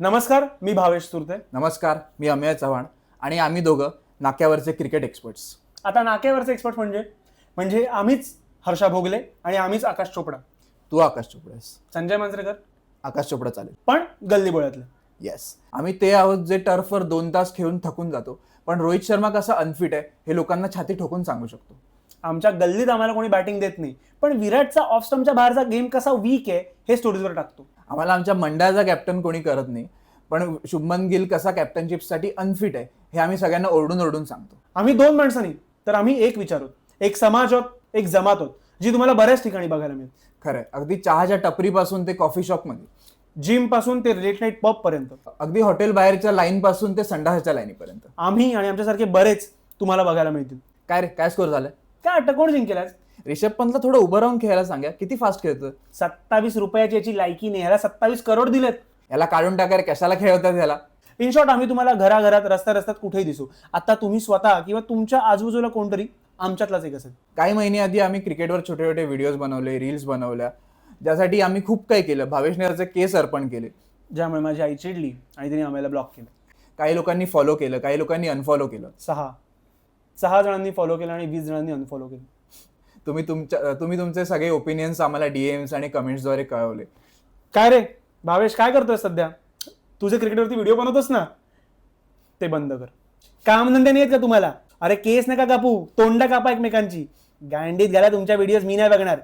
नमस्कार मी भावेश तुरते नमस्कार मी अमेय चव्हाण आणि आम्ही दोघं नाक्यावरचे क्रिकेट एक्सपर्ट्स आता नाक्यावरचे एक्सपर्ट म्हणजे? म्हणजे आम्हीच हर्षा भोगले आणि आम्हीच आकाश चोपडा. तू आकाश चोपडा आहेस. संजय मांजरेकर. आकाश चोपडा चालेल. पण गल्ली बोळ्यातलं. येस आम्ही ते आहोत जे टर्फवर दोन तास खेळून थकून जातो. पण रोहित शर्मा कसा अनफिट आहे हे लोकांना छाती ठोकून सांगू शकतो. आमच्या गल्लीत आम्हाला कोणी बॅटिंग देत नाही. पण विराटचा ऑफ स्टम्पच्या बाहेरचा गेम कसा वीक आहे हे स्टोरीजवर टाकतो. आम्हाला आमच्या मंडळाचा कॅप्टन कोणी करत नाही. पण शुभमन गिल कसा कॅप्टनशिपसाठी अनफिट आहे हे आम्ही सगळ्यांना ओरडून ओरडून सांगतो. आम्ही दोन माणसांनी तर आम्ही एक विचार एक समाज आहोत एक जमात आहोत जी तुम्हाला बऱ्याच ठिकाणी बघायला मिळेल. खरंय. अगदी चहाच्या टपरीपासून ते कॉफी शॉपमध्ये जिमपासून ते लेट नाईट पब पर्यंत. अगदी हॉटेल बाहेरच्या लाईन पासून ते संडासाच्या लाईनीपर्यंत आम्ही आणि आमच्यासारखे बरेच तुम्हाला बघायला मिळतील. काय रे? काय स्कोर झालाय काय वाटतं कोण जिंकेल आज रिषभ पंतला थोडं उभं राहून खेळायला सांगा. किती फास्ट खेळतो सत्तावीस रुपयाची याची लायकी नाही. ह्याला सत्तावीस करोड दिलेत. याला काढून टाका रे कशाला खेळवतात याला? इन शॉर्ट आम्ही तुम्हाला घराघरात रस्त्या रस्त्यात कुठेही दिसू. आता तुम्ही स्वतः किंवा तुमच्या आजूबाजूला कोणतरी आमच्यातलाच एक असेल. काही महिने आधी आम्ही क्रिकेटवर छोटे छोटे व्हिडिओज बनवले रील्स बनवल्या. ज्यासाठी आम्ही खूप काही केलं. भावेशने त्याचे केस अर्पण केले. ज्यामुळे माझी आई चिडली आणि तिने आम्हाला ब्लॉक केलं. काही लोकांनी फॉलो केलं काही लोकांनी अनफॉलो केलं. सहा. सहा जणांनी फॉलो केलं आणि वीस जणांनी अनफॉलो केलं. तुम्ही तुमच्या तुम्ही तुमचे सगळे ओपिनियन्स आम्हाला डीएम्स आणि कमेंट्सद्वारे कळवले. काय रे? भावेश काय करतोय सध्या? तुझे क्रिकेटवरती व्हिडिओ बनवतोस ना? ते बंद कर. कामधंदे नाही आहेत का तुम्हाला? अरे केस नका कापू तोंड कापा एकमेकांची. गांडीत घाला तुमच्या व्हिडिओज मी नाही बघणार.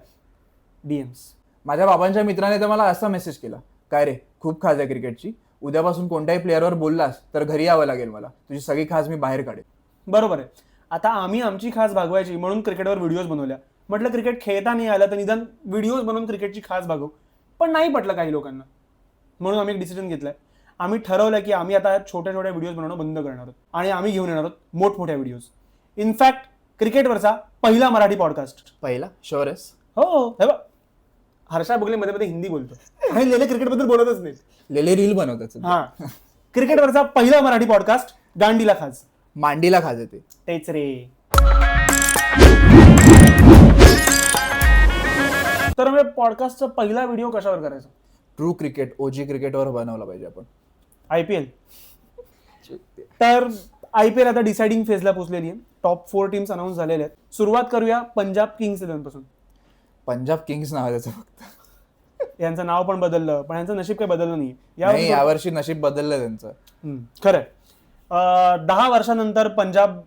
डीएम्स माझ्या बाबांच्या मित्राने तर मला असा मेसेज केला. काय रे खूप खाज आहे क्रिकेटची उद्यापासून कोणत्याही प्लेअरवर बोललास तर घरी यावं लागेल मला. तुझी सगळी खास मी बाहेर काढेन. बरोबर आहे. आता आम्ही आमची खास भागवायची म्हणून क्रिकेटवर व्हिडिओज बनवल्या. म्हटलं क्रिकेट खेळता नाही आलं तर निदान व्हिडिओज बनवून क्रिकेटची खास भागवू. पण नाही पटलं काही लोकांना. म्हणून आम्ही एक डिसिजन घेतलाय. आम्ही ठरवलं की आम्ही आता छोट्या छोट्या व्हिडिओज बनवणं बंद करणार आहोत. आणि आम्ही घेऊन येणार आहोत मोठमोठ्या व्हिडिओज इनफॅक्ट क्रिकेटवरचा पहिला मराठी पॉडकास्ट पहिला? शुअर आहेस हो हे. बघ. हर्षा बघले मध्ये मध्ये हिंदी बोलतो. आणि लेले क्रिकेटबद्दल बोलतच नाही लेले रील बनवतात हा. क्रिकेटवरचा पहिला मराठी पॉडकास्ट गांडीला खास मांडीला खाज येते तेच रे. तर म्हणजे पॉडकास्टचा पहिला व्हिडिओ कशावर करायचा? ट्रू क्रिकेट ओजी क्रिकेटवर बनवला पाहिजे आपण. आय पी एल तर आय पी एल आता डिसाइडिंग फेजला पोहोचलेली आहे. टॉप फोर टीम्स अनाऊन्स झालेल्या आहेत. सुरुवात करूया पंजाब किंग्स इलेव्हनपासून पंजाब किंग्स नाव आहे त्याचं फक्त. यांचं नाव पण बदललं पण यांचं नशीब काही बदललं नाही नाही या यावर्षी नशीब बदललं त्यांचं. अं, दहा वर्षानंतर पंजाब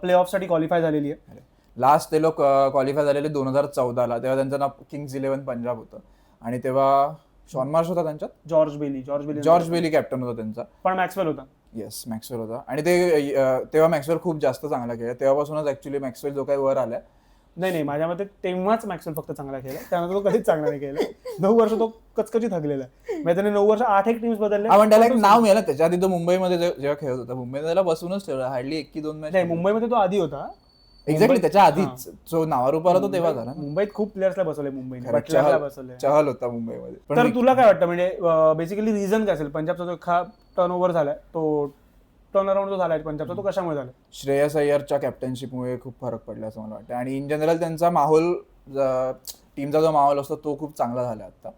प्ले ऑफसाठी क्वालिफाय झालेली आहे. लास्ट ते लोक क्वालिफाय झालेले दोन हजार चौदाला तेव्हा त्यांचं नाव किंग्स इलेव्हन पंजाब होतं. आणि तेव्हा शॉन मार्श होता त्यांच्यात? George Bailey George Bailey George Bailey captain होता त्यांचा. पण मॅक्सवेल होता. येस मॅक्सवेल होता. आणि ते तेव्हा मॅक्सवेल खूप जास्त चांगला खेळला. तेव्हापासूनच ऍक्च्युली मॅक्सवेल जो काही वर आलाय. नाही नाही माझ्या मते तेव्हाच मॅक्सवेल फक्त चांगला खेळला. त्यानंतर तो कधीच चांगला नाही खेळला. नऊ वर्ष तो कचकची थकलेला आहे. म्हणजे त्याने नऊ वर्ष आठ एक टीम्स बदलले आपण त्याला एक नाव मिळालं. त्याच्या आधी तो मुंबईमध्ये जेव्हा खेळत होता. मुंबईमध्ये त्याला बसूनच ठेवला हार्डली एक की दोन मॅच नाही मुंबईमध्ये तो आधी होता. एक्झॅक्टली मुंबईत- त्याच्या आधीच. जो नावारूप आला तो तेव्हा झाला मुंबईत खूप प्लेयर्सला बसवले मुंबईने खरं, बटलरला चहल बसवले. चहल होता मुंबईमध्ये. पण तर तुला काय वाटतं म्हणजे बेसिकली रिझन काय असेल? पंजाबचा जो खा टर्न ओव्हर झालाय तो टर्न अराउंड जो झालाय पंजाबचा तो कशामुळे झाला श्रेयस अय्यरच्या कॅप्टनशिपमुळे खूप फरक पडला असं मला वाटतं. आणि इन जनरल त्यांचा माहोल टीमचा जो माहोल असतो तो खूप चांगला झाला आता.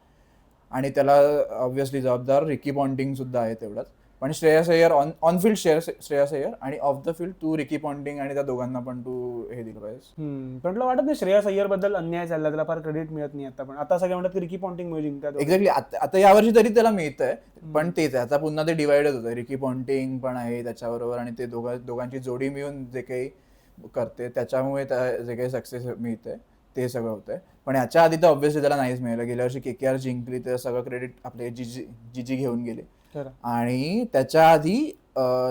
आणि त्याला ऑब्व्हियसली जबाबदार रिकी पॉन्टिंग सुद्धा आहे तेवढाच. पण Shreyas Iyer on on field Shreyas Iyer आणि ऑफ द फील्ड तू रिकी पॉन्टिंग आणि त्या दोघांना पण तू हे दिलं पाहिजे पण तुला वाटत नाही श्रेयस अय्यरबद्दल अन्याय चालला त्याला फार क्रेडिट मिळत नाही आता पण. आता सगळे म्हणतात की रिकी पॉन्टिंग मुळे जिंकतात एक्झॅक्टली आता आता यावर्षी तरी त्याला मिळतंय पण तेच आहे. आता पुन्हा ते डिवाइडच होतं रिकी पॉन्टिंग पण आहे त्याच्याबरोबर आणि ते दोघं दोघांची जोडी मिळून जे काही करते त्याच्यामुळे त्या- जे काही सक्सेस मिळते ते सगळं होतंय. पण ह्याच्या आधी तर ऑब्व्हियसली त्याला नाहीच मिळालं. गेल्या वर्षी के के आर जिंकली तर सगळं क्रेडिट आपले जिजी जिजी घेऊन गेले. आणि त्याच्या आधी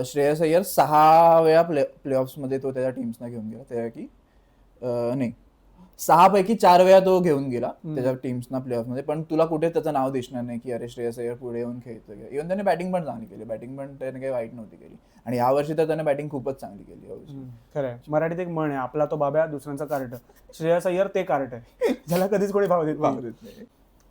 श्रेयस अय्यर सहा वेळा प्ले प्लेऑफ्समध्ये तो त्याच्या टीम्सना घेऊन गेला. त्यापैकी नाही सहा पैकी चार वेळा तो घेऊन गेला त्याच्या टीम्सना प्लेऑफमध्ये पण तुला कुठे त्याचं नाव दिसणार नाही की अरे श्रेयस अय्यर पुढे येऊन खेळतोय. इव्हन त्याने बॅटिंग पण चांगली केली. बॅटिंग पण त्याने काही वाईट नव्हती केली. आणि यावर्षी तर त्याने बॅटिंग खूपच चांगली केली. खरं मराठीत एक म्हण आहे आपला तो बाब्या दुसऱ्यांचा कार्ट. श्रेयस अय्यर ते कार्ट आहे. ज्याला कधीच कोणी भाव देत नाही. देत नाही.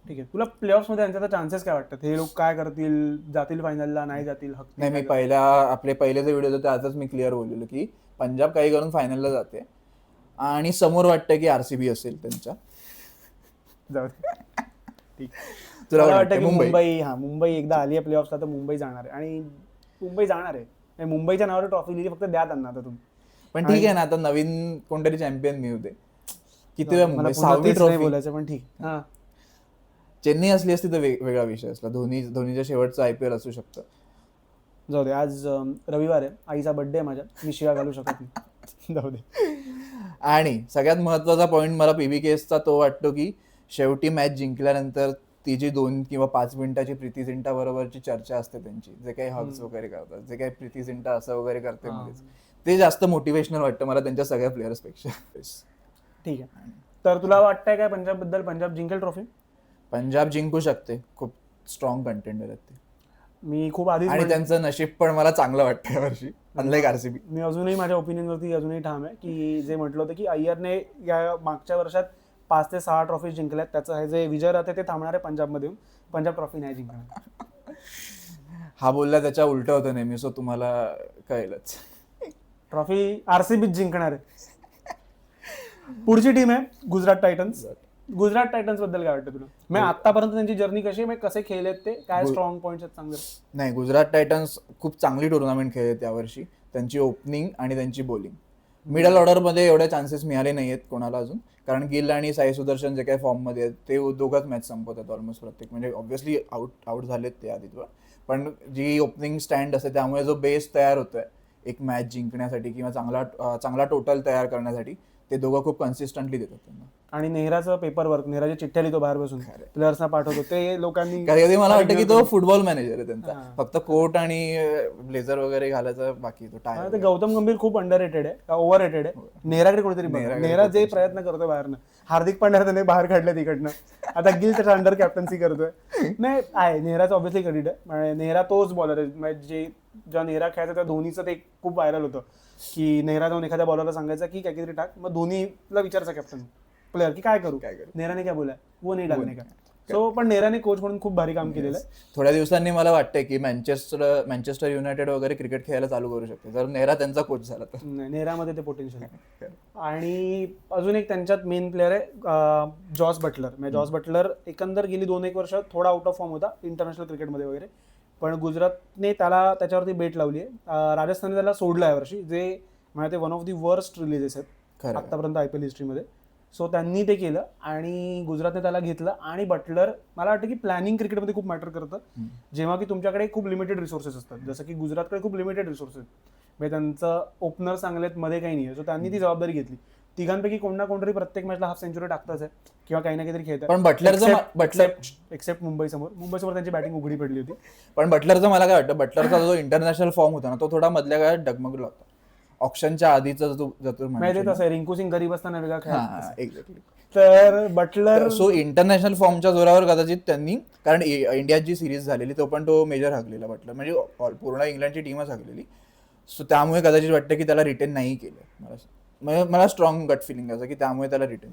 ठीक आहे. तुला प्लेऑफ्समध्ये यांच्या चान्सेस काय वाटतात? हे लोक काय करतील? जातील फायनलला नाही जातील? हक नाही मी पहिल्या आपले पहिले जे व्हिडिओ होते त्यातच मी क्लिअर बोललेलो की पंजाब काही करून फायनलला जाते. आणि समोर वाटतं की आरसीबी असेल त्यांच्या. जाऊ. ठीक. तुला वाटतं? की मुंबई? हा मुंबई एकदा आली आहे प्लेऑफला तर मुंबई जाणार आहे. आणि मुंबई जाणार आहे. मुंबईच्या नावावर ट्रॉफी लिहिली फक्त द्या त्यांना आता तुम्ही. पण ठीक आहे ना आता नवीन कोणतरी चॅम्पियन मिळू दे. किती वेळा मुंबई? सहावी ट्रॉफी बोलायचं पण ठीक. हा. चेन्नई असली असती तर वेग- वेगळा विषय असला. धोनी धोनीच्या शेवटचं आयपीएल असू शकतं. जाऊ दे आज अं, रविवार आहे. आईचा बर्थडे आहे माझ्या. मी शिवा घालू शकत नाही. जाऊ दे. आणि सगळ्यात महत्त्वाचा पॉईंट मला पीबी केसचा तो वाटतो की शेवटी मॅच जिंकल्यानंतर ती जी दोन किंवा पाच मिनिटाची प्रीती झिंटा बरोबरची चर्चा असते त्यांची. जे काही हग्स वगैरे करतात जे काही प्रीती झिंटा असं वगैरे करते हा. मध्येच ते जास्त मोटिवेशनल वाटतं मला त्यांच्या सगळ्या प्लेयर्सपेक्षा. ठीक आहे. तर तुला वाटतंय काय पंजाबबद्दल पंजाब जिंकेल ट्रॉफी पंजाब जिंकू शकते. खूप स्ट्रॉंग कंटेंडर आहेत ते. मी खूप आधीच आणि त्यांचं नशीब पण मला चांगलं वाटतं यावर्षी अनलाईक आरसीबी मी अजूनही माझ्या ओपिनियनवरती अजूनही ठाम आहे की जे म्हटलं होतं की अय्यरने या मागच्या वर्षात पाच ते सहा ट्रॉफी जिंकल्यात. त्याचं हे जे विजय राहते ते थांबणार आहे पंजाबमध्ये. पंजाब ट्रॉफी नाही जिंकणार. हा बोलला त्याच्या उलट होतं नेहमी सो तुम्हाला कळेलच. ट्रॉफी आरसीबीच जिंकणार. आहे पुढची टीम आहे गुजरात टायटन्स गुजरात टायटन्सबद्दल काय वाटतं तुला? मी आतापर्यंत त्यांची जर्नी कशी आहे? म्हणजे कसे खेळलेत ते? काय गु- स्ट्रॉंग पॉईंट आहेत चांगले? नाही गुजरात टायटन्स खूप चांगली टुर्नामेंट खेळले त्यावर्षी त्यांची ओपनिंग आणि त्यांची बॉलिंग मिडल ऑर्डरमध्ये एवढे चान्सेस मिळाले नाही आहेत कोणाला अजून. कारण गिल आणि साई सुदर्शन जे काही फॉर्ममध्ये आहेत ते दोघंच मॅच संपवतात ऑलमोस्ट प्रत्येक. म्हणजे ऑब्व्हियसली आउट आउट झालेत ते आधीच पण जी ओपनिंग स्टँड असते त्यामुळे जो बेस तयार होतोय एक मॅच जिंकण्यासाठी किंवा चांगला अं, चांगला टोटल तयार करण्यासाठी ते दोघं खूप कन्सिस्टंटली देतात त्यांना. आणि नेहराचं पेपर वर्क नेहराची चिठ्ठ्या लिहितो बाहेर बसून प्लेयर्सना पाठवतो. ते लोकांनी कधी कधी मला वाटतं की तो फुटबॉल मॅनेजर आहे त्यांचा. हा. फक्त कोट आणि ब्लेझर वगैरे घालायचं बाकी तो हा, टाय ते गौतम गंभीर खूप अंडर रेटेड आहे. ओव्हर रेटेड आहे. नेहराकडे कोणीतरी नेहरा जे प्रयत्न करतोय बाहेरनं. हार्दिक पांड्या त्याने बाहेर काढलं तिकडनं. आता गिल त्याच्या अंडर कॅप्टन्सी करतोय. नाही आहे. नेहराचं ऑब्व्हियसली क्रेडिट आहे. म्हणजे नेहरा तोच बॉलर आहे. म्हणजे जे जेव्हा नेहरा खेळायचा त्या धोनीचं ते खूप व्हायरल होतं. की नेहरा जाऊन एखाद्या बॉलरला सांगायचं की काहीतरी टाक. मग धोनीला विचारायचा कॅप्टन प्लेअर की काय करू? काय करू? नेहराने काय बोला वो नाही डालने का. सो पण नेहराने कोच म्हणून खूप भारी काम केलेलं आहे. थोड्या दिवसांनी मला वाटतंय की मँचेस्टर मँचेस्टर युनायटेड वगैरे क्रिकेट खेळायला चालू करू शकते. जर नेहरा त्यांचा कोच झाला तर. नाही, नेहरामध्ये ते पोटेन्शियल आहे. आणि अजून एक त्यांच्यात मेन प्लेअर आहे अं, जॉस बटलर. म्हणजे जॉस बटलर एकंदर गेली दोन एक वर्ष थोडा आउट ऑफ फॉर्म होता इंटरनॅशनल क्रिकेटमध्ये वगैरे. पण गुजरातने त्याला त्याच्यावरती बेट लावली आहे. राजस्थानने त्याला सोडलं यावर्षी जे म्हणजे ते one of the worst releases आहेत खरं आहे. आतापर्यंत आय पी एल हिस्ट्रीमध्ये सो त्यांनी ते केलं आणि गुजरातने त्याला घेतलं आणि बटलर मला वाटतं की प्लॅनिंग क्रिकेटमध्ये खूप मॅटर करतं. जेव्हा की तुमच्याकडे खूप लिमिटेड रिसोर्सेस असतात. जसं की गुजरातकडे खूप लिमिटेड रिसोर्सेस म्हणजे त्यांचं ओपनर चांगले आहेत मध्ये काही नाही आहे सो त्यांनी ती जबाबदारी घेतली. तिघांपैकी कोण ना कोणतरी प्रत्येक मॅचला हाफ सेंचुरी टाकतच आहे. किंवा काही ना काहीतरी खेळतात पण बटलरचं बटलर एक्सेप्ट मुंबई समोर. मुंबई समोर त्यांची बॅटिंग उघडी पडली होती. पण बटलरचं मला काय वाटतं बटलरचा जो इंटरनॅशनल फॉर्म होता ना तो थोडा मधल्या काळात डगमगला होता. ऑप्शनच्या आधीचा जो तसं आहे, रिंकू सिंग गरीब असताना वेगळा खेळ एक्झॅक्टली तर बटलर सो इंटरनॅशनल फॉर्मच्या जोरावर कदाचित त्यांनी कारण इंडियात जी सिरीज झालेली तो पण तो मेजर हाकलेला बटलर म्हणजे पूर्ण इंग्लंडची टीमच हाकलेली. सो त्यामुळे कदाचित वाटतं की त्याला रिटर्न नाही केलं मला म्हणजे मला स्ट्रॉंग गट फिलिंग असं की त्यामुळे त्याला रिटर्न.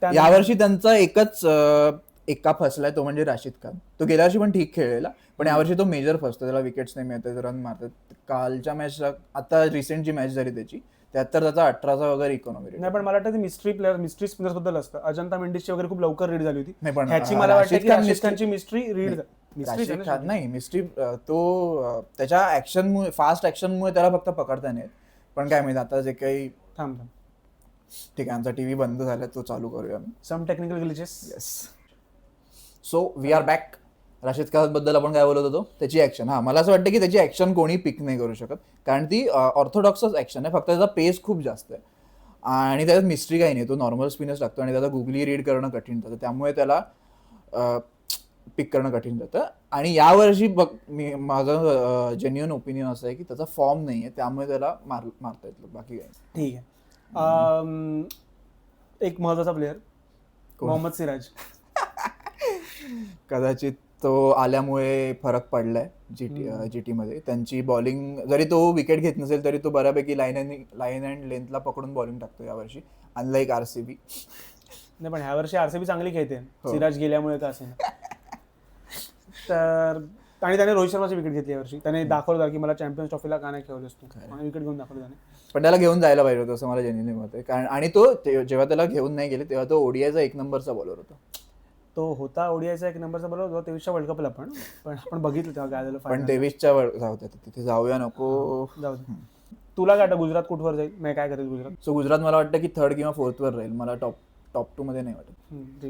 त्या- यावर्षी त्यांचा एकच एका फसलाय तो म्हणजे राशीद खान. तो गेल्या वर्षी पण ठीक खेळलेला पण यावर्षी तो मेजर फसतो. त्याला विकेट्स नाही मिळतात रन मारतात. कालच्या मॅचला आता रिसेंट जी मॅच झाली त्याची त्यात तर त्याचा अठराचा वगैरे इकॉनॉमी नाही पण मला वाटतं मिस्ट्री प्लेअर मिस्ट्री स्पिनर्सबद्दल असतं. अजंता मेंडिसची वगैरे खूप लवकर रीड झाली होती. नाही पण ह्याची मला वाटतं मिस्ट्री- रीड नाही मिस्ट्री तो त्याच्या ऍक्शनमुळे फास्ट ऍक्शनमुळे त्याला फक्त पकडता नाही. पण काय माहिती आता जे काही थांब थांब. ठीक आहे आमचा टीव्ही बंद झाला तो चालू करूया आम्ही some technical glitches yes so we are back राशीदबद्दल आपण काय बोलत होतो? त्याची ऍक्शन हा मला असं वाटतं की त्याची ऍक्शन कोणी पिक नाही करू शकत. कारण ती ऑर्थोडॉक्सच ऍक्शन आहे. फक्त त्याचा पेस खूप जास्त आहे. आणि त्याच्यात मिस्ट्री काही नाही. तो नॉर्मल स्पिनच लागतो आणि त्याचा गुगली रीड करणं कठीण जातं त्यामुळे त्याला पिक करणं कठीण जातं. आणि यावर्षी बघ मी माझं जेन्युअन ओपिनियन असं आहे की त्याचा फॉर्म नाही आहे त्यामुळे त्याला मार मारता येतं बाकी नाही. ठीक आहे. एक महत्त्वाचा प्लेअर? मोहम्मद सिराज. कदाचित तो आल्यामुळे फरक पडलाय जी टी जी टीमध्ये त्यांची बॉलिंग जरी तो विकेट घेत नसेल तरी तो बऱ्यापैकी लाईन अँड लाईन अँड लेंथला पकडून बॉलिंग टाकतो यावर्षी अनलाईक आर सी बी नाही पण ह्या वर्षी आरसीबी चांगली खेळते. हो. सिराज गेल्यामुळे का असेल तर आणि त्याने रोहित शर्माची विकेट घेतली यावर्षी त्याने दाखवलं की मला चॅम्पियन्स ट्रॉफीला का नाही खेळवलंस तू? आणि विकेट घेऊन दाखवलं त्याने. पण त्याला घेऊन जायला पाहिजे होतं असं मला जेन्युअनली मत आहे. कारण आणि तो जेव्हा त्याला घेऊन नाही गेले तेव्हा तो ओडीआयचा एक नंबरचा बॉलर होता. तो होता ओडिआयचा एक नंबरचा बरोबर होता तेवीसच्या वर्ल्ड कपला पण. पण आपण बघितलं तेव्हा काय झालं पण. तेवीसच्या वर जाऊ तिथे जाऊया नको. जाऊ. तुला काय वाटतं गुजरात कुठवर जाईल? नाही काय करेल गुजरात? सो गुजरात मला वाटतं की थर्ड किंवा फोर्थ वर राहील. मला टॉप टॉप टू मध्ये नाही वाटत.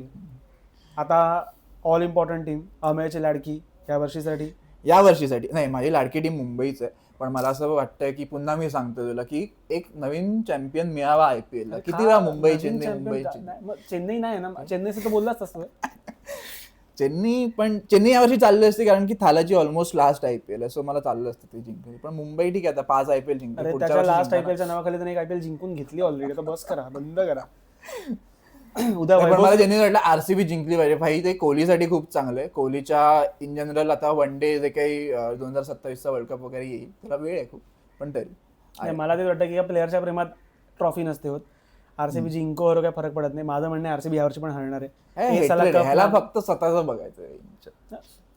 आता ऑल इम्पॉर्टंट टीम अमेयची लाडकी या वर्षीसाठी. या वर्षीसाठी. नाही माझी लाडकी टीम मुंबईच आहे. पण मला असं वाटतंय की पुन्हा मी सांगतो तुला की एक नवीन चॅम्पियन मिळावा आय पी एल किती वेळा मुंबई चेन्नई मुंबई चेन्नई. नाही, ना? चेन्नईचं तर बोललाच असतो चेन्नई पण चेन्नई यावर्षी चालली असते कारण की थालाची almost last I P L आहे. सो मला चाललं असतं ते जिंकली पण मुंबई ठीक आहे आता पाच आय पी एल जिंकली. लास्ट जिंकणार. आयपीएलच्या नावाखाली त्याने एक आयपीएल जिंकून घेतली ऑलरेडी आता बस करा बंद करा. उद्या पण मला ज्यांनी वाटलं आरसीबी जिंकली पाहिजे. भाई ते कोहलीसाठी खूप चांगलं आहे. कोहलीच्या इन जनरल आता वन डे जे काही दोन हजार सत्तावीसचा वर्ल्ड कप वगैरे येईल त्याला वेळ आहे खूप. पण तरी. मला ते वाटतं की या प्लेअरच्या प्रेमात ट्रॉफी नसते होत. आरसीबी जिंको वगैरे काय फरक पडत नाही. माझं म्हणणं आरसीबी यावर्षी पण हरणार आहे. ह्याला फक्त स्वतःच बघायचं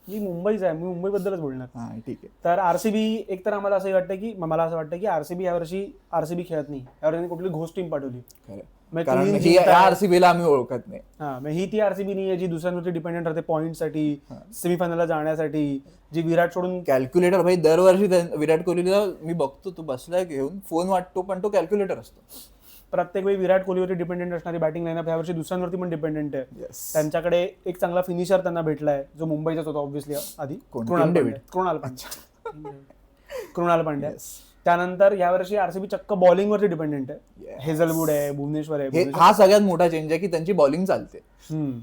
मी मुंबईचा आहे. मी मुंबईबद्दलच बोलणार. ठीक आहे. तर आरसीबी एक तर आम्हाला असं वाटतं की मला असं वाटतं की आरसीबी यावर्षी आरसीबी खेळत नाही. यावर त्यांनी कुठली घोस्ट टीम पाठवली. कारण ही आरसीबीला आम्ही ओळखत नाही. हा ही ती आरसीबी नाही आहे जी दुसऱ्यांवरती डिपेंडेंट राहते पॉईंटसाठी सेमीफायनलला जाण्यासाठी जी विराट सोडून कॅल्क्युलेटर भाई दरवर्षी विराट कोहलीला मी बघतो तू बसलाय घेऊन फोन वाटतो पण तो कॅल्क्युलेटर असतो. प्रत्येक वेळी विराट कोहलीवरती डिपेंडेंट असणारी बॅटिंग लाईनअप यावर्षी दुसऱ्यांवरती पण डिपेंडेंट आहे. त्यांच्याकडे एक चांगला फिनिशर त्यांना भेटलाय जो मुंबईचाच होता ऑब्व्हियसली आधी. कोण? कृणाल. कृणाल पांड्या कृणाल पांड्या त्यानंतर यावर्षी आरसीबी चक्क बॉलिंग वरती डिपेंडेंट आहे. हेझलवूड आहे भुवनेश्वर आहे हे हा सगळ्यात मोठा चेंज आहे की त्यांची बॉलिंग चालते. हम्म.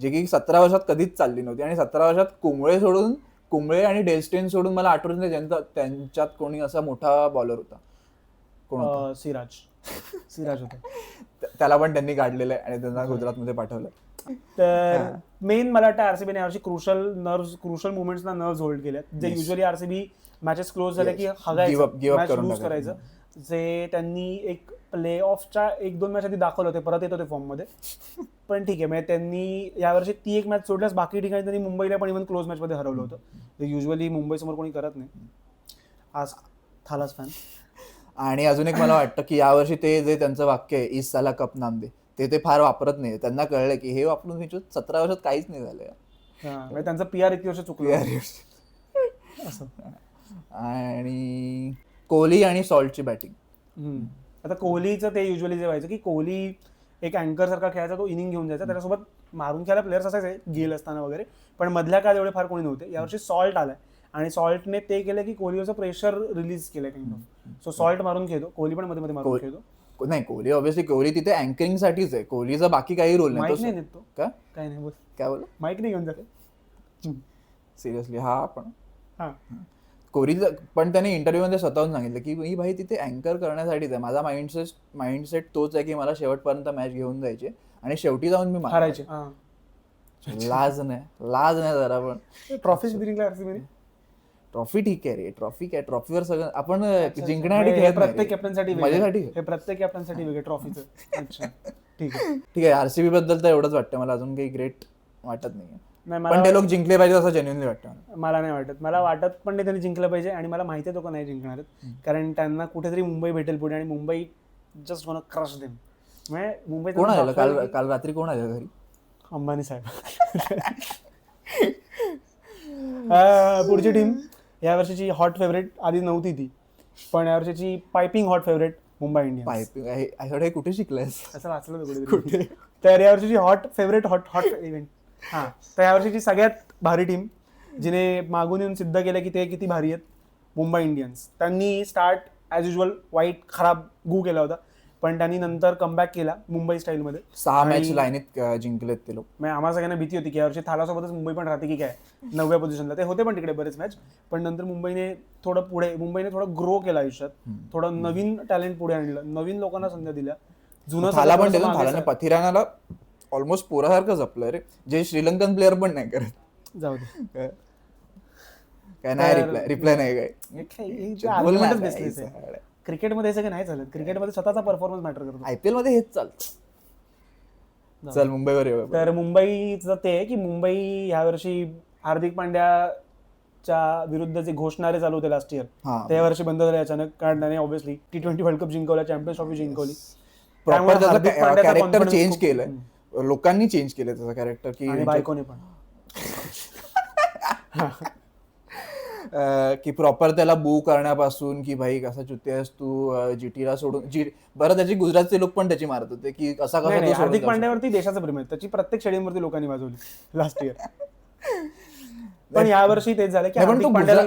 जे की सतरा वर्षात कधीच चालली नव्हती आणि सतरा वर्षात कुंबळे सोडून कुंबळे आणि डेलस्टेन सोडून मला आठवत नाही ज्यांचा त्यांच्यात कोणी असा मोठा बॉलर होता. कोण होता? अं, सिराज. सिराज होता. त्या- त्याला पण त्यांनी काढलेलं आहे आणि त्यांना गुजरातमध्ये पाठवलं. तर मेन मला वाटतं आरसीबीने यावर्षी क्रुशल नर्व क्रुशल मुवमेंट्सना नर्व्स होल्ड केल्यात. जे युजली आरसीबी मॅचेस क्लोज झाले की हगायचं. Match loose. करायचं. जे त्यांनी एक प्ले ऑफच्या एक दोन मॅच आधी दाखवलं होते परत येत होते फॉर्ममध्ये. पण ठीक आहे म्हणजे त्यांनी यावर्षी ती एक मॅच सोडल्यास बाकी ठिकाणी त्यांनी मुंबईला पण इव्हन क्लोज मॅच मध्ये हरवलं होतं. ते युजली मुंबई समोर कोणी करत नाही. आज थालास फॅन आणि अजून एक मला वाटतं की यावर्षी ते जे त्यांचं वाक्य आहे इस साला कप नाम दे ते ते फार वापरत नाही त्यांना कळलं की हे वापरून सतरा वर्षात काहीच नाही झालं म्हणजे त्यांचं पी आर इतकी वर्ष चुकलं. असं. आणि कोहली आणि सॉल्टची बॅटिंग. आता कोहलीचं ते युजली जे व्हायचं की कोहली एक अँकर सारखा खेळायचा तो इनिंग घेऊन जायचा. त्याच्यासोबत मारून खेळायला प्लेयर्स असायचे गेल असताना वगैरे. पण मधल्या काळात एवढे फार कोणी नव्हते. यावर्षी सॉल्ट आलाय. आणि सॉल्टने ते केलं की कोहलीवरचं प्रेशर रिलीज केलं ऑफ सो सॉल्ट मारून खेळतो. कोहली पण मध्ये मध्ये मारून कोह- खेळतो. नाही कोहली ऑब्व्हियसली कोहली तिथे अँकरिंग साठीच आहे. कोहलीचा बाकी काही रोल नाही. देत का? काय नाही बोल. काय बोल माईक नाही घेऊन जाते सिरियसली हा पण हा. कोहली पण त्याने इंटरव्ह्यू मध्ये स्वतःहून सांगितलं की मी भाई तिथे अँकर करण्यासाठीच आहे. माझा माइंडसेट माइंडसेट तोच आहे की मला शेवटपर्यंत मॅच घेऊन जायचे आणि शेवटी जाऊन मी मारायचे. लाज नाही. लाज नाही जरा पण. ट्रॉफी ट्रॉफी ठीक आहे रे. ट्रॉफी काय? ट्रॉफीवर सगळं आपण जिंकण्यासाठी हे खेळत नाही प्रत्येक रे. कॅप्टनसाठी मजेसाठी. हे प्रत्येक कॅप्टनसाठी वेगळे ट्रॉफीचं अच्छा. ठीक आहे. ठीक आहे. आरसीबी बद्दल तर एवढंच वाटतं मला अजून काही ग्रेट वाटत नाही नाही पण मला ते लोक जिंकले पाहिजे असं जेन्युनली वाटतं मला. मला नाही वाटत. मला वाटत पण नाही त्यांनी जिंकलं पाहिजे आणि मला माहिती आहे तो का नाही जिंकणार आहेत. कारण त्यांना कुठेतरी मुंबई भेटेल पुढे आणि Mumbai just one crush them म्हणजे मुंबई कोण आलेलं काल काल रात्री कोण आलेलं घरी? अंबानी साहेब. अं, पुढची टीम या वर्षीची हॉट फेवरेट आधी नव्हती ती. पण या वर्षीची piping hot favourite Mumbai Indians हे कुठे शिकलायस? असं वाचलं कुठे? तर या वर्षीची hot favourite hot hot event हां तर या वर्षीची सगळ्यात भारी टीम जिने मागून येऊन सिद्ध केलं की ते किती भारी आहेत मुंबई इंडियन्स. त्यांनी स्टार्ट ॲज युजल वाईट खराब गू केला होता पण त्यांनी नंतर कमबॅक केला मुंबई स्टाईलमध्ये सहा मॅच लाईनीत जिंकलेत ते लोक. म्हणजे आम्हाला सगळ्यांना भीती होती की यावर्षी थालासोबतच मुंबई पण राहते की काय नवव्या पोझिशनला ते होते पण तिकडे बरेच मॅच पण नंतर मुंबईने थोडं पुढे मुंबईने थोडं ग्रो केलं आयुष्यात. थोडं नवीन टॅलेंट पुढे आणलं नवीन लोकांना संध्या दिल्या. जुनं थाला पण देतो ऑलमोस्ट पोरासारखं जपलं रे जे श्रीलंकन प्लेअर पण नाही करत. जाऊ दे. काय नाही रिप्लाय रिप्लाय नाही काय. हे हे. क्रिकेटमध्ये सगळं नाही चालत. क्रिकेटमध्ये स्वतःचा परफॉर्मन्स मॅटर करतो. आयपीएलमध्ये हेच चालतं. चल मुंबईवर येऊ. तर मुंबईचं ते आहे की मुंबई ह्या वर्षी हार्दिक पांड्याच्या विरुद्ध जे घोषणारे चालू होते लास्ट इयर त्या वर्षी बंद झाले. अचानक कारण obviously T twenty World Cup जिंकवला Champions Trophy जिंकवली. प्रॉपर त्याचं कॅरेक्टर चेंज केलंय. लोकांनी चेंज केलं त्याचं कॅरेक्टर की आणि बायकोने पण. की प्रॉपर त्याला बू करण्यापासून की भाई कसा चुत्ते आहेस तू जीटीला सोडून जी बरं त्याची गुजरातचे लोक पण त्याची मारत होते की कसा कसा हार्दिक पांड्यावरती देशाचं प्रेम आहे. त्याची प्रत्येक शेडीवरती लोकांनी वाजवली लास्ट इयर पण यावर्षी तेच झालं की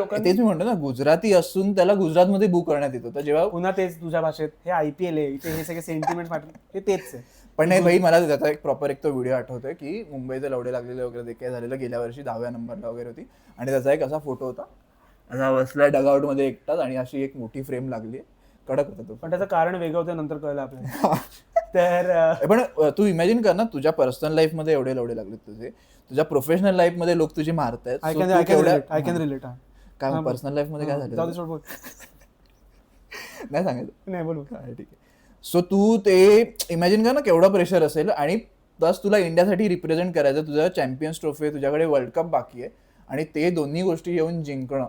पण तेच मी म्हणतो ना गुजराती असून त्याला गुजरातमध्ये बू करण्यात येत होतं. जेव्हा पुन्हा तेच तुझ्या भाषेत हे आयपीएल आहे इथे हे सगळे सेंटिमेंट हे तेच आहे. पण नाही भाई मला त्याचा एक प्रॉपर एक तो व्हिडिओ आठवतोय की मुंबईचे लवडे लागलेले वगैरे जे काय झालेलं गेल्या वर्षी दहाव्या नंबरला वगैरे होती. आणि त्याचा एक असा फोटो होता. असा बसलाय डगआउटमध्ये एकटाच आणि अशी एक मोठी फ्रेम लागली. कडक होता तो पण त्याचं कारण वेगळं होतं नंतर कळलं आपल्याला. तर पण तू इमॅजिन कर ना तुझ्या पर्सनल लाईफमध्ये एवढे लवडे लागले तुझे. तुझ्या प्रोफेशनल लाईफमध्ये लोक तुझी मारतायत. आय So कॅन तू आय कॅन रिलेट काय. पर्सनल लाईफमध्ये काय झालं नाही सांगायचं. नाही बोलू ठीक आहे. सो तू ते इमॅजिन कर ना केवढं प्रेशर असेल आणि प्लस तुला इंडियासाठी रिप्रेझेंट करायचं तुझं चॅम्पियन्स ट्रॉफी तुझ्याकडे वर्ल्ड कप बाकी आहे. आणि ते दोन्ही गोष्टी येऊन जिंकणं.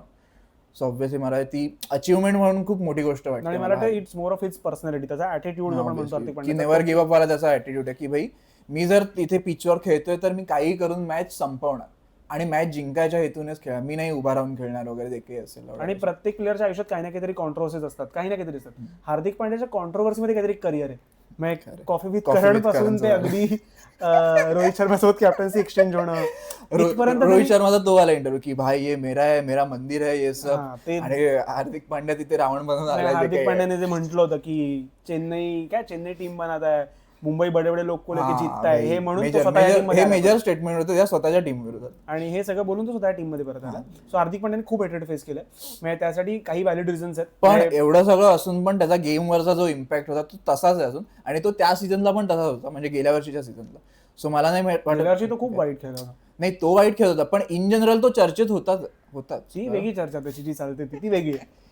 सो ऑब्व्हियसली मला ती अचिव्हमेंट म्हणून खूप मोठी गोष्ट वाटते आणि मला. It's more of his personality त्याचा ऍटिट्यूड आपण म्हणतो हार्दिक की नेव्हर गिव्ह अप वाला त्याचा ऍटिट्यूड आहे. की भाई मी जर तिथे पिचवर खेळतोय तर मी काही करून मॅच संपवणार. आणि मॅच जिंकायच्या हेतूनच खेळणार मी नाही उभा राहून खेळणार वगैरे जे काही असेल आणि प्रत्येक प्लेअरच्या आयुष्यात काही ना काहीतरी कॉन्ट्रोवर्सीज असतात. काही ना काहीतरी असतात. हार्दिक पांड्याच्या कॉन्ट्रोवर्सी मध्ये काहीतरी करिअर आहे. मग कॉफी विथ Coffee करणपासून ते करणचं. अगदी अं, रोहित शर्मा सोबत कॅप्टन्सी एक्सचेंज होणं. रो- इथपर्यंत रोहित तरी- शर्माचा तो वाला इंटरव्ह्यू की भाई ये मेरा है मेरा मंदिर है ये हा, सब ते- आणि हार्दिक पांड्या तिथे रावण बनून नाही, आलाय जे हार्दिक काही पांड्याने जे म्हटलं होतं की चेन्नई काय चेन्नई टीम बनत आहे मुंबई बडे बडे लोक को लेके हा, हे म्हणून तो major- major- मध्ये हे आला. मेजर स्टेटमेंट होतं त्या स्वतःच्या टीम विरोधात आणि हे सगळं बोलून तो स्वतः टीममध्ये परत आला. सो हार्दिक पांड्याने खूप हेटेड फेस केलं. म्हणजे त्यासाठी काही व्हॅलिड रिझन्स आहेत. पण म्हणजे एवढं सगळं असून पण त्याचा गेमवरचा जो इम्पॅक्ट होता तो तसाच आहे अजून. आणि तो त्या सीझनला पण तसाच होता म्हणजे गेल्या वर्षीच्या सीझनला सो मला नाही माहित- गेल्या वर्षी तो खूप वाईट खेळला होता. नाही तो वाईट खेळत होता पण इन जनरल तो चर्चेत होताच होताच. ती वेगळी चर्चा त्याची जी चालते ती ती वेगळी आहे.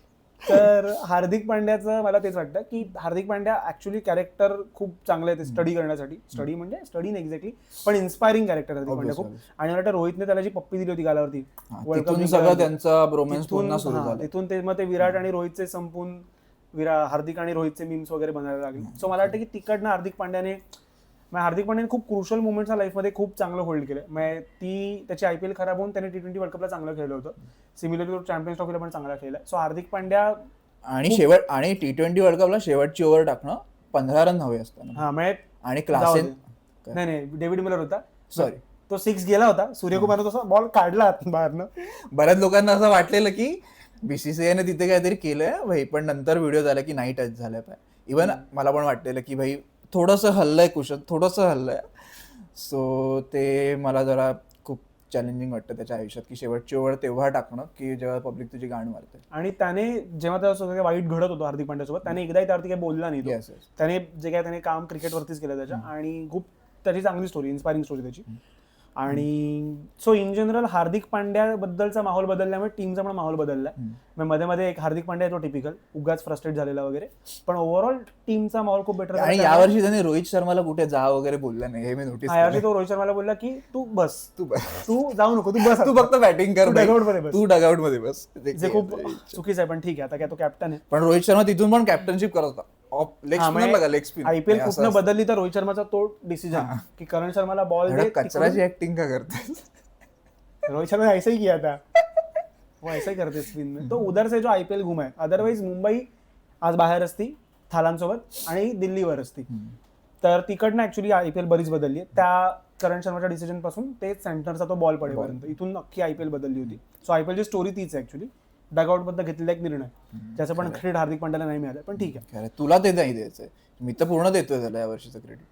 तर हार्दिक पांड्याचं मला तेच वाटतं की हार्दिक पांड्या ऍक्च्युली कॅरेक्टर खूप चांगलं आहे ते स्टडी करण्यासाठी. स्टडी म्हणजे स्टडी नाही एक्झॅक्टली पण इन्स्पायरिंग कॅरेक्टर हार्दिक पांड्या खूप. आणि मला वाटतं रोहितने त्याला जी पप्पी दिली होती गालावरती तिथून जिंकल्यावर. सगळं त्यांचा ब्रोमॅन्स सुरू झाला. तिथून ते मग ते विराट आणि रोहितचे संपून विरा हार्दिक आणि रोहितचे मीम्स वगैरे बनायला लागले. सो मला वाटतं की तिकडनं हार्दिक पांड्याने मग हार्दिक पांड्याने खूप क्रुशल मुवमेंट्सच्या लाईफमध्ये खूप चांगलं होल्ड केलं. मग ती त्याची आय पी एल खराब होऊन त्याने टी ट्वेंटी वर्ल्ड कपला चांगलं खेळलं होतं. सिमिलरली तो चॅम्पियन्स ट्रॉफीला पण चांगला खेळला. सो हार्दिक पांड्या आणि शेवट आणि टी ट्वेंटी वर्ल्ड कपला शेवटची ओव्हर टाकणं पंधरा रन हवे असताना हा म्हणजे आणि दे. नाही नाही डेव्हिड मिलर होता. सॉरी तो सिक्स गेला होता. सूर्यकुमारनं तसा बॉल काढला बाहेरनं. बऱ्याच लोकांना असं वाटलेलं की बीसीसीआयने तिथे काहीतरी केलंय भाई पण नंतर व्हिडिओ झाला की नाही टच झालाय. पाय इवन मला पण वाटलेलं की भाई थोडंसं हल्लंय कुशन थोडंसं हल्लंय. सो ते मला जरा खूप चॅलेंजिंग वाटतं त्याच्या आयुष्यात की शेवटची ओव्हर तेव्हा टाकणं की जेव्हा पब्लिक तुझी गाण मारते. आणि त्याने जेव्हा त्या सगळं काही वाईट घडत होतं हार्दिक पांड्यासोबत त्याने एकदाही त्यावरती काही बोलला नाही तो. येस येस त्याने जे काय त्याने काम क्रिकेटवरतीच केलं त्याच्या आणि खूप त्याची चांगली स्टोरी इन्स्पायरिंग स्टोरी त्याची. आणि सो इन जनरल हार्दिक पांड्याबद्दलचा माहोल बदलल्यामुळे टीमचा पण माहोल बदललाय. मग मध्ये मध्ये एक हार्दिक पांड्या तो टिपिकल उगाच फ्रस्ट्रेट झालेला वगैरे. पण ओव्हरऑल टीमचा माहोल खूप बेटर आणि यावर्षी त्याने रोहित शर्माला कुठे जा वगैरे बोलला नाही हे मी नोटीस यावर्षी तो रोहित शर्माला बोलला की तू बस. तू बस. तू जाऊ नको तू बस तू फक्त बॅटिंग कर dugout मध्ये. तू डगआउटमध्ये बस. जे खूप चुकीचं आहे पण ठीक आहे. आता काय तो कॅप्टन आहे. पण रोहित शर्मा तिथून पण कॅप्टनशिप करत होता. स्पिन आयपीएल खूप बदलली तर रोहित शर्माचा तो डिसिजन की करण शर्माला बॉल दे कचराची ऍक्टिंग का करते रोहित शर्मा ने ऐसा ही किया था वो ऐसा ही करते स्पिन में तो उधर से जो आयपीएल घुमा है अदरवाइज मुंबई आज बाहेर असती थालांसोबत आणि दिल्लीवर असती. तर तिकडनं ऍक्च्युली आयपीएल बरीच बदलली आहे. त्या करण शर्माच्या डिसिजनपासून ते सेंटरचा तो बॉल पडेपर्यंत. इथून नक्की आयपीएल बदलली होती. सो आयपीएलची स्टोरी तीच आहे ऍक्च्युली डगआउटबद्दल घेतलेला एक निर्णय. ज्याचं पण क्रेडिट हार्दिक पांड्याला नाही मिळालं पण ठीक आहे. तुला ते नाही द्यायचंय. मी तर पूर्ण देतोय त्याला या वर्षीचं क्रेडिट.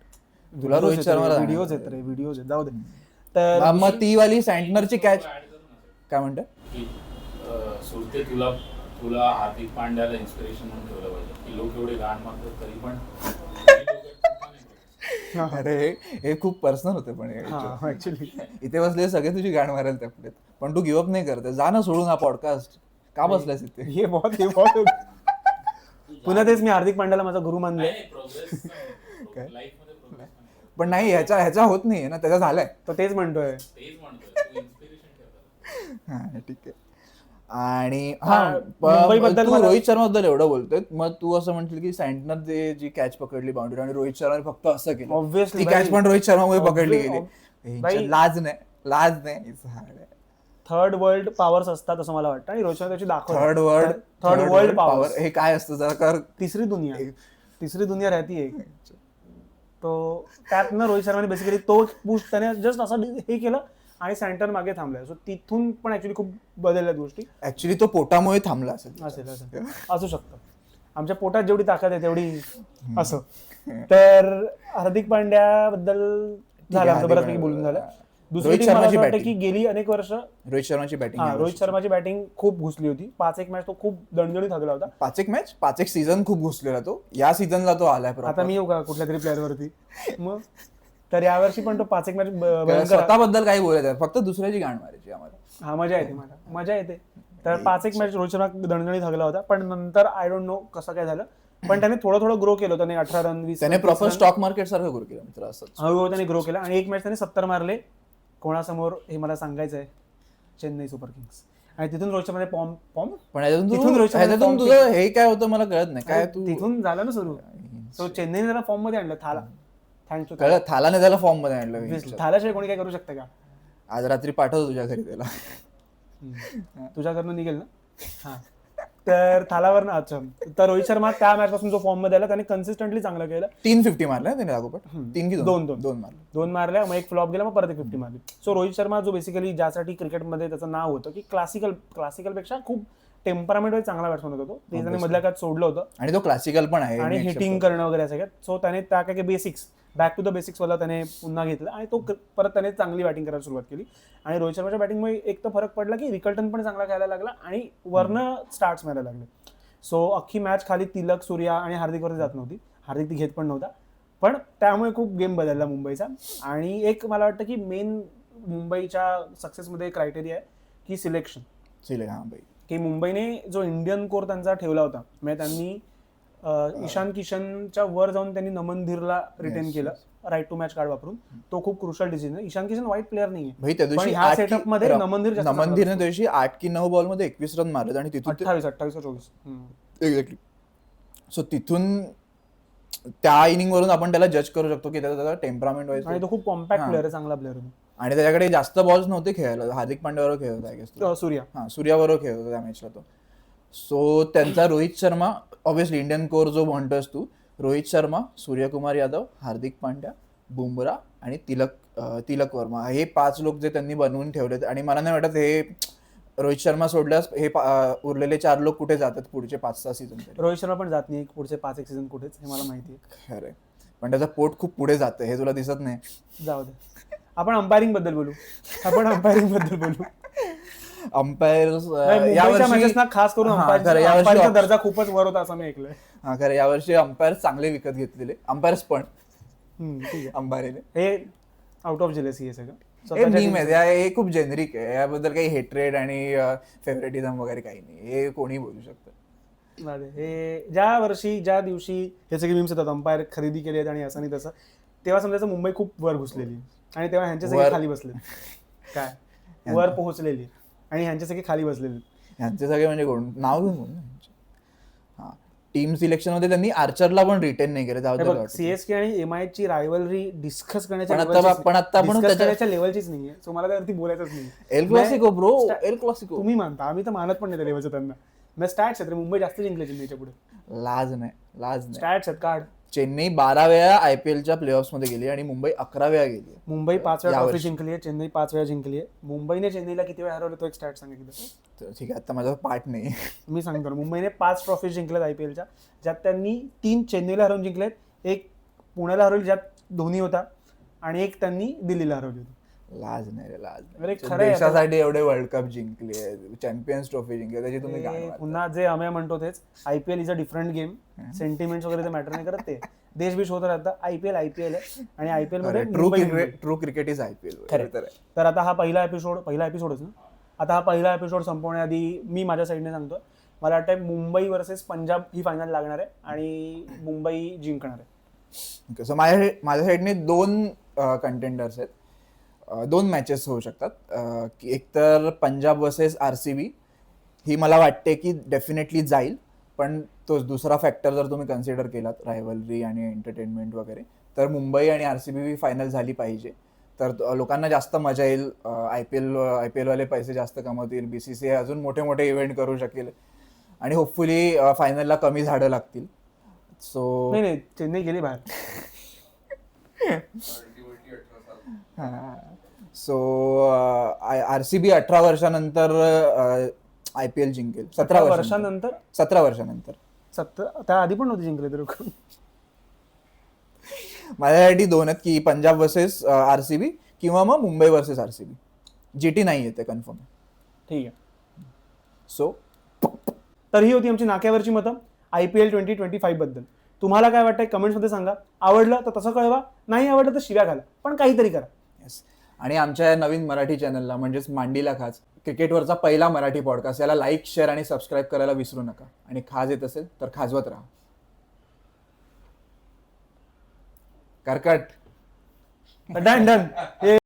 तुला रोहित शर्माला व्हिडिओज आहेत रे व्हिडिओज आहेत जाऊ दे. तर मग- ती वाली सँटनरची कॅच काय म्हणतं? सुरते तुला तुला हार्दिक पांड्याला इन्स्पिरेशन म्हणून ठेवलं पाहिजे. की लोक एवढे घाण मागतात तरी पण अरे हे खूप पर्सनल होते पण ऍक्च्युली इथे बसले सगळे तुझी गाण मारायला त्यापुढे. पण तू गिव्हअप नाही करते. जा ना सोडून हा पॉडकास्ट का बसलास इथे? हे बहुत हे बहुत पुन्हा तेच मी हार्दिक पांड्याला माझा गुरु मानले प्रोग्रेस लाईफमध्ये प्रोग्रेस पण नाही ह्याच्या ह्याच्या होत नाहीये ना त्याचा झालाय. तो तेच म्हणतोय. तू हा ठीक आहे. आणि हा हा, मुंबईबद्दल तू रोहित शर्मा बद्दल एवढं बोलतोय. मग तू असं म्हणशील की सँटनर जे जी कॅच पकडली बाउंड्री आणि रोहित शर्माने फक्त असं केलं. ती भाई. कॅच पण रोहित शर्मामुळे पकडली गेली. लाज नाही लाज नाही. थर्ड वर्ल्ड पॉवर्स असतात असं मला वाटतं. आणि रोहित शर्मा त्याची दाखव third world third world power हे काय असतं? जरा कर. तिसरी दुनिया. तिसरी दुनिया राहती एक. तो त्यातनं रोहित शर्माने बेसिकली तो पुश त्याने जस्ट असं हे केलं आणि सेंटर मागे थांबलाय. सो तिथून पण ऍक्च्युली खूप बदलल्या गोष्टी. ऍक्च्युली तो पोटामुळे थांबला असेल. असेल असेल. असू शकतं. आमच्या पोटात जेवढी ताकद आहे तेवढी असं. तर हार्दिक पांड्याबद्दल झालं आमचं पांड्या- बोलून झालं. दुसरी रोहित टीम मला शर्माची असं वाटतं batting. की गेली अनेक वर्ष रोहित शर्माची बॅटिंग हा रोहित शर्माची बॅटिंग खूप घुसली होती. पाच एक मॅच तो खूप दणदणीत थकला होता. पाच एक मॅच पाच एक सीझन खूप घुसलेला तो. या सीझनला तो आलाय proper. आता मी येऊ का कुठल्या तरी प्लेअर वरती? मग? तर यावर्षी पण तो पाच एक मॅच कारण स्वतःबद्दल काही बोलायचं आहे. फक्त दुसऱ्याची गाण मारायची आम्हाला. हा मजा येते मला. मजा येते. तर पाच एक मॅच रोहित शर्मा दणदणीत थकला होता. पण नंतर आय डोंट नो कसं काय झालं. पण त्याने थोडं थोडं ग्रो केलं. त्याने अठरा रन वीस त्याने प्रॉपर 30 run. स्टॉक मार्केट सारखं करू केलं मित्र असंच. हळूहळू त्याने ग्रो केला. आणि एक मॅच त्याने सत्तर मारले. कोणासमोर हे मला सांगायचं आहे? Chennai Super Kings. आणि तिथून रोहित शर्माने पॉम पॉम? पण तिथून रोहित form तुझं हे काय होतं मला कळत नाही. काय तू तिथून झालं ना सुरू. सो चेन्नईने त्याला फॉर्ममध्ये आणलं थाला. थँक्यू कळलं थालाने त्याला फॉर्ममध्ये आणलं थाल्याशिवाय कोणी काय करू शकतं का? आज रात्री पाठवतो तुझ्या घरी त्याला तुझ्याकडनं निघेल ना? हा. तर थालावर ना अच्छा. तर रोहित शर्मा त्या मॅच पासून जो फॉर्ममध्ये आला त्याने कन्सिस्टंटली चांगलं केलं. तीन फिफ्टी मारले त्याने लागोपाठ तीन की दोन, दोन. दोन. मारले. दोन मारल्या मग एक फ्लॉप गेला मग परत एक फिफ्टी मारली. सो रोहित शर्मा जो बेसिकली ज्यासाठी क्रिकेटमध्ये त्याचं नाव होतं की क्लासिकल क्लासिकलपेक्षा खूप टेम्परामेंट चांगला बॅट्समॅन होता तो. त्याने मधल्या काळात सोडलं होतं. आणि तो क्लासिकल पण आहे आणि हिटिंग करणं वगैरे सगळ्यात सो त्याने त्या काय basics back to the basics वाला त्याने पुन्हा घेतलं आणि तो परत त्याने चांगली बॅटिंग करायला सुरुवात केली. आणि रोहित शर्माच्या बॅटिंगमुळे एक तर फरक पडला की रिकल्टन पण चांगला खेळायला लागला आणि वरनं स्टार्ट्स मारायला लागले. सो अख्खी मॅच खाली तिलक सूर्या आणि हार्दिकवरती जात नव्हती. हार्दिक ती घेत पण नव्हता. पण त्यामुळे खूप गेम बदलला मुंबईचा. आणि एक मला वाटतं की मेन मुंबईच्या सक्सेसमध्ये क्रायटेरिया आहे की सिलेक्शन हा बाई. की मुंबईने जो इंडियन कोर त्यांचा ठेवला होता म्हणजे त्यांनी ईशान किशनच्या वर जाऊन त्यांनी नमन धीरला रिटेन केलं राईट टू मॅच कार्ड वापरून. तो खूप क्रुशल डिसिजन आहे. ईशान किशन वाईट प्लेअर नाहीये. भाई त्या दिवशी ह्या आठ की- setup मध्ये नमनधीर नमनधीरने त्या दिवशी आठ की नऊ बॉलमध्ये एकवीस रन मारले आणि तिथून अठ्ठावीस अठ्ठावीस चोवीस. एक्झॅक्टली सो तिथून त्या इनिंग वरून आपण त्याला जज करू शकतो की त्याचा त्याचा टेम्परामेंट वाईज आणि तो खूप कॉम्पॅक्ट. प्लेअर आहे चांगला प्लेअर आणि त्याच्याकडे जास्त बॉल्स नव्हते खेळायला. हार्दिक पांड्यावर खेळत तो. सूर्या. हा सूर्याबरोबर खेळत होता त्या मॅचला तो. सो त्यांचा Rohit Sharma obviously Indian core जो म्हणतोस तू रोहित शर्मा सूर्यकुमार यादव हार्दिक पांड्या बुमरा आणि तिलक तिलक वर्मा. हे पाच लोक जे त्यांनी बनवून ठेवलेत आणि मला नाही वाटत हे रोहित शर्मा सोडल्यास हे उरलेले चार लोक कुठे जातात पुढचे पाच सहा सीझन रोहित शर्मा पण जात नाही. पुढचे पाच एक सीझन कुठेच हे मला माहिती आहे. खरंय पण त्याचं पोट खूप पुढे जातं हे तुला दिसत नाही. जाऊ दे. आपण अंपायरिंगबद्दल बोलू. आपण अंपायरिंगबद्दल बोलू. अंपायर मॅचेसना खास करून दर्जा खूपच वर होता असं मी ऐकलंय. हा खरं यावर्षी अंपायर चांगले विकत घेतलेले. अंपायर्स पण. हम्म, ठीक आहे. अंबारीने हे आउट ऑफ जेलसी आहे सगळं. हे हे खूप जेनरिक आहे. याबद्दल काही हेट्रेड आणि फेवरेटिझम वगैरे काही नाही. हे कोणी बोलू शकतं. हे ज्या वर्षी ज्या दिवशी हे सगळे मीम्स येतात अंपायर खरेदी केली आहेत आणि असं नाही तसं तेव्हा समजायचं मुंबई खूप वर घुसलेली. आणि तेव्हा ह्यांचे सगळे खाली बसले काय? वर पोहोचलेली. आणि ह्यांचे सगळे खाली बसलेले आहेत. यांचे सगळे म्हणजे कोण? नाव घेऊन बोल ना. हा. टीम सिलेक्शनमध्ये त्यांनी आर्चरला पण रिटेन नाही केलं हे त्याबद्दल बघ वाटतं. सीएसके आणि एम आय ची रायवलरी डिस्कस करण्याच्या पण आता levelचीच आपण discuss त्याच्या- करण्याच्या लेवलचीच नाहीये सो मला त्यावरती बोलायचंच नाही. El Clasico bro El Clasico तुम्ही मानता. आम्ही तर मानत पण नाही त्या लेवलचं त्यांना. मग स्टॅट्स आहेत रे, मुंबई जास्त जिंकले चेन्नईच्या पुढे. लाज नाही. लाज नाही. स्टॅट्स आहेत कार्ड चेन्नई बारा वेळा आयपीएलच्या प्लेऑफ्समध्ये गेली आणि मुंबई अकरा वेळा गेली. मुंबई पाच वेळा ट्रॉफी. जिंकली आहे चेन्नई पाच वेळा जिंकली आहे. मुंबईने चेन्नईला किती वेळा हरवलं तो एक स्टॅट सांगितलं ठीक आहे आता माझा पाठ नाही. मी सांगतो मुंबईने पाच ट्रॉफी जिंकल्यात आय पी एलच्या ज्यात त्यांनी तीन चेन्नईला हरवून जिंकलेत एक पुण्याला हरवली ज्यात धोनी होता आणि एक त्यांनी दिल्लीला हरवली होती. लाज नाही रे लाज अरे खरं आहे. देशासाठी एवढे वर्ल्ड कप जिंकले चॅम्पियन्स ट्रॉफी जिंकली त्याची तुम्ही गाणं ते मारता. पुन्हा जे आम्ही म्हणतो तेच I P L is a different game sentiments वगैरे ते मॅटर नाही करत ते. देश बिश होत राहतं I P L I P L आहे. आणि आय पी एलमध्ये true Mumbai cricket true cricket is IPL खरं. तर आहे. तर आता हा पहिला एपिसोड पहिला एपिसोडच ना? आता हा पहिला एपिसोड संपवण्याआधी मी माझ्या साईडने सांगतो मला वाटतं मुंबई वर्सेस पंजाब ही फायनल लागणार आहे आणि मुंबई जिंकणार आहे. माझ्या माझ्या साईडने दोन कंटेंडर्स आहेत. दोन मॅचेस होऊ शकतात. अं, की एक तर Punjab versus R C B ही मला वाटते की डेफिनेटली जाईल पण तो दुसरा फॅक्टर जर तुम्ही कन्सिडर केलात रायव्हलरी आणि एंटरटेनमेंट वगैरे तर मुंबई आणि आर सी बी फायनल झाली पाहिजे. तर लोकांना जास्त मजा येईल. I P L I P एलवाले पैसे जास्त कमवतील बी सी सी अजून मोठे मोठे इव्हेंट करू शकेल आणि होपफुली फायनलला कमी झाडं लागतील. सो नाही नाही चेन्नई गेली बाहेर. सो आर सी बी अठरा वर्षानंतर आय पी एल जिंकेल. सतरा वर्षानंतर. सतरा वर्षानंतर. सत्तर त्या आधी पण नव्हते जिंकले तर माझ्यासाठी दोन आहेत की Punjab versus R C B किंवा मग Mumbai versus R C B G T नाही येते कन्फर्म ठीक आहे. सो तर ही होती आमची नाक्यावरची मतं. I P L twenty twenty फाईव्हबद्दल. तुम्हाला काय वाटतंय कमेंट्समध्ये सांगा. आवडलं तर तसं कळवा. नाही आवडलं तर शिव्या घाला. पण काहीतरी करा. आणि आमच्या या नवीन मराठी चॅनलला म्हणजेच मांडीला खाज क्रिकेटवरचा पहिला मराठी पॉडकास्ट याला लाईक शेअर आणि सबस्क्राईब करायला विसरू नका. आणि खाज येत असेल तर खाजवत राहा. कर्कट. Done done.